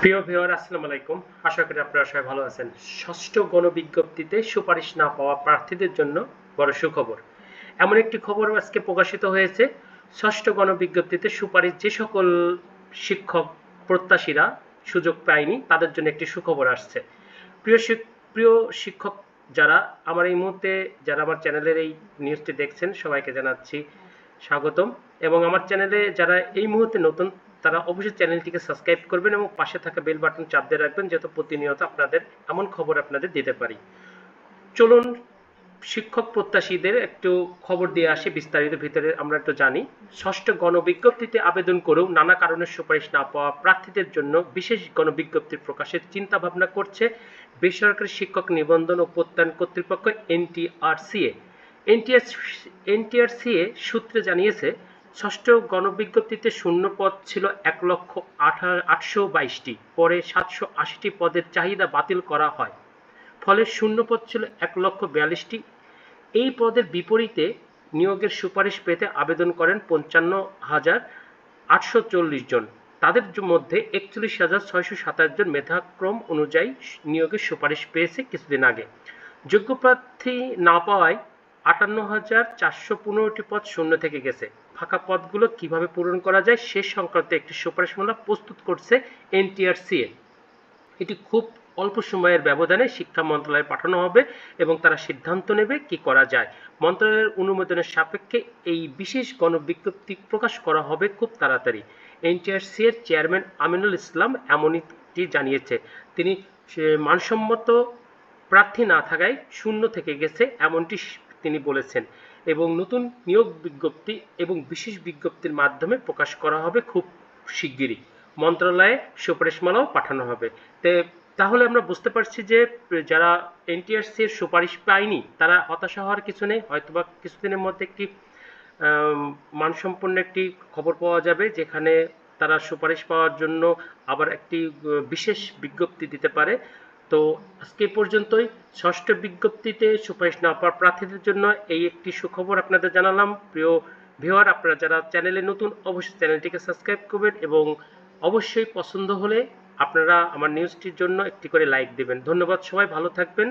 প্রিয় ভিউয়ার, আসসালামু আলাইকুম। আশা করি আপনারা সবাই ভালো আছেন। ষষ্ঠ গণবিজ্ঞপ্তিতে সুপারিশ না পাওয়া প্রার্থীদের জন্য বড় সুখবর। এমন একটি খবর আজকে প্রকাশিত হয়েছে। ষষ্ঠ গণবিজ্ঞপ্তিতে সুপারিশ যে সকল শিক্ষক প্রত্যাশীরা সুযোগ পায়নি, তাদের জন্য একটি সুখবর আসছে। প্রিয় প্রিয় শিক্ষক যারা আমার এই মুহূর্তে, যারা আমার চ্যানেলের এই নিউজটি দেখছেন, সবাইকে জানাচ্ছি স্বাগতম। এবং আমার চ্যানেলে যারা এই মুহূর্তে নতুন তারা অবশ্যই চ্যানেলটিকে সাবস্ক্রাইব করবেন এবং পাশে থাকা বেল বাটন চাপ দিয়ে রাখবেন যাতে প্রতিনিয়ত আপনাদের এমন খবর আপনাদের দিতে পারি। চলুন, শিক্ষক প্রত্যাশীদের একটু খবর দিয়ে আসি, বিস্তারিত ভিতরে আমরা একটু জানি। ষষ্ঠ গণবিজ্ঞপ্তিতে আবেদন করেও নানা কারণে সুপারিশ না পাওয়া প্রার্থীদের জন্য বিশেষ গণবিজ্ঞপ্তি প্রকাশের চিন্তা ভাবনা করছে বেসরকারি শিক্ষক নিবন্ধন ও প্রত্যয়ন কর্তৃপক্ষ এনটিআরসিএ। এনটিআর এনটিআরসিএ সূত্রে জানিয়েছে ষষ্ঠ গণবিজ্ঞপ্তিতে শূন্য পদ ছিল এক লক্ষ আটশো বাইশটি, পরে সাতশো আশিটি পদের চাহিদা বাতিল করা হয়। ফলে শূন্য পদ ছিল এক লক্ষ বিয়াল্লিশটি। এই পদের বিপরীতে নিয়োগের সুপারিশ পেতে আবেদন করেন পঞ্চান্ন হাজার আটশো চল্লিশ জন। তাদের মধ্যে একচল্লিশ হাজার ছয়শো সাতাশ জন মেধাক্রম অনুযায়ী নিয়োগের সুপারিশ পেয়েছে কিছুদিন আগে। যোগ্য প্রার্থী না পাওয়ায় আটান্ন হাজার চারশো পনেরোটি পদ শূন্য থেকে গেছে। ফাঁকা পদগুলো কীভাবে পূরণ করা যায় সে সংক্রান্ত একটি সুপারিশমালা প্রস্তুত করছে এনটিআরসিএ। এটি খুব অল্প সময়ের ব্যবধানে শিক্ষা মন্ত্রণালয়ে পাঠানো হবে এবং তারা সিদ্ধান্ত নেবে কি করা যায়। মন্ত্রণালয়ের অনুমোদনের সাপেক্ষে এই বিশেষ গণবিজ্ঞপ্তি প্রকাশ করা হবে খুব তাড়াতাড়ি। এনটিআরসি এর চেয়ারম্যান আমিনুল ইসলাম এমনটি জানিয়েছে। তিনি মানসম্মত প্রার্থী না থাকায় শূন্য থেকে গেছে, এমনটি তিনি বলেছেন। এবং নতুন নিয়োগ বিজ্ঞপ্তি এবং বিশেষ বিজ্ঞপ্তির মাধ্যমে প্রকাশ করা হবে খুব শিগগিরই। মন্ত্রণালয়ে সুপারিশমালাও পাঠানো হবে। তে, তাহলে আমরা বুঝতে পারছি যে, যারা এনটিআরসি এর সুপারিশ পায়নি, তারা হতাশা হওয়ার কিছু নেই, হয়তোবা কিছুদিনের মধ্যে একটি মানসম্পন্ন একটি খবর পাওয়া যাবে, যেখানে তারা সুপারিশ পাওয়ার জন্য আবার একটি বিশেষ বিজ্ঞপ্তি দিতে পারে। তো আজকে পর্যন্তই। ষষ্ঠ বিজ্ঞপ্তিতে সুপারিশ না পাওয়ার প্রার্থীদের জন্য এই একটি সুখবর আপনাদের জানালাম। প্রিয় ভিউয়ার, আপনারা যারা চ্যানেলে নতুন, অবশ্যই চ্যানেলটিকে সাবস্ক্রাইব করবেন এবং অবশ্যই পছন্দ হলে আপনারা আমার নিউজটির জন্য একটি করে লাইক দেবেন। ধন্যবাদ সবাই, ভালো থাকবেন।